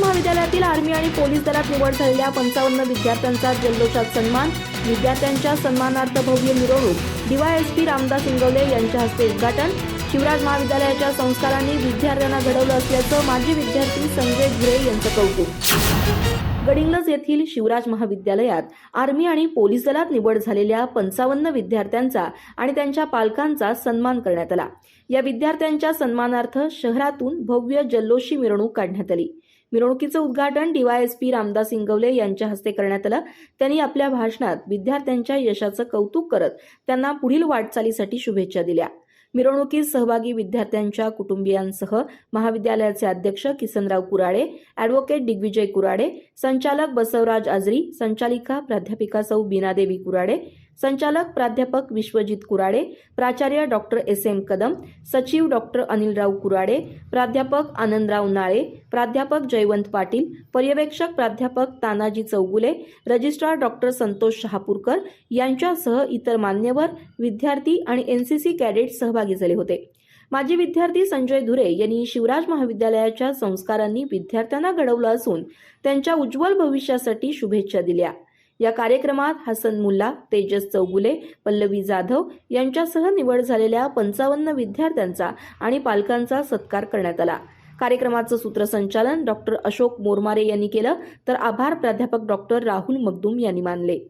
महाविद्यालयातील आर्मी आणि पोलीस दलात निवड झालेल्या पंचावन्न विद्यार्थ्यांचा जल्लोषात सन्मान. विद्यार्थ्यांच्या सन्मानार्थ भव्य मिरवणूक. डीवायएसपी रामदास इंगवले यांच्या हस्ते उद्घाटन. शिवराज महाविद्यालयाच्या संस्कारांनी विद्यार्थ्यांना घडवलं असल्याचं माजी विद्यार्थी संजय घुरे यांचं कौतुक. गडिंग्लज येथील शिवराज महाविद्यालयात आर्मी आणि पोलीस दलात निवड झालेल्या पंचावन्न विद्यार्थ्यांचा आणि त्यांच्या पालकांचा सन्मान करण्यात आला. या विद्यार्थ्यांच्या सन्मानार्थ शहरातून भव्य जल्लोषी मिरवणूक काढण्यात आली. मिरवणुकीचं उद्घाटन डीवायएसपी रामदास इंगवले यांच्या हस्ते करण्यात आलं. त्यांनी आपल्या भाषणात विद्यार्थ्यांच्या यशाचं कौतुक करत त्यांना पुढील वाटचालीसाठी शुभेच्छा दिल्या. मिरवणुकीत सहभागी विद्यार्थ्यांच्या कुटुंबियांसह महाविद्यालयाचे अध्यक्ष किसनराव कुराडे अॅडव्होकेट दिग्विजय कुराडे संचालक बसवराज आजरी संचालिका प्राध्यापिका सौ बीनादेवी कुराडे संचालक प्राध्यापक विश्वजित कुराडे प्राचार्य डॉक्टर एस एम कदम सचिव डॉक्टर अनिलराव कुराडे प्राध्यापक आनंदराव नाळे प्राध्यापक जयवंत पाटील पर्यवेक्षक प्राध्यापक तानाजी चौगुले रजिस्ट्रार डॉक्टर संतोष शहापूरकर यांच्यासह इतर मान्यवर विद्यार्थी आणि एनसीसी कॅडेट सहभागी झाले होते. माजी विद्यार्थी संजय धुरे यांनी शिवराज महाविद्यालयाच्या संस्कारांनी विद्यार्थ्यांना घडवलं असून त्यांच्या उज्ज्वल भविष्यासाठी शुभेच्छा दिल्या. या कार्यक्रमात हसन मुल्ला तेजस चौगुले पल्लवी जाधव यांच्यासह निवड झालेल्या पंचावन्न विद्यार्थ्यांचा आणि पालकांचा सत्कार करण्यात आला. कार्यक्रमाचं सूत्रसंचालन डॉक्टर अशोक मोरमारे यांनी केलं तर आभार प्राध्यापक डॉक्टर राहुल मगदुम यांनी मानले.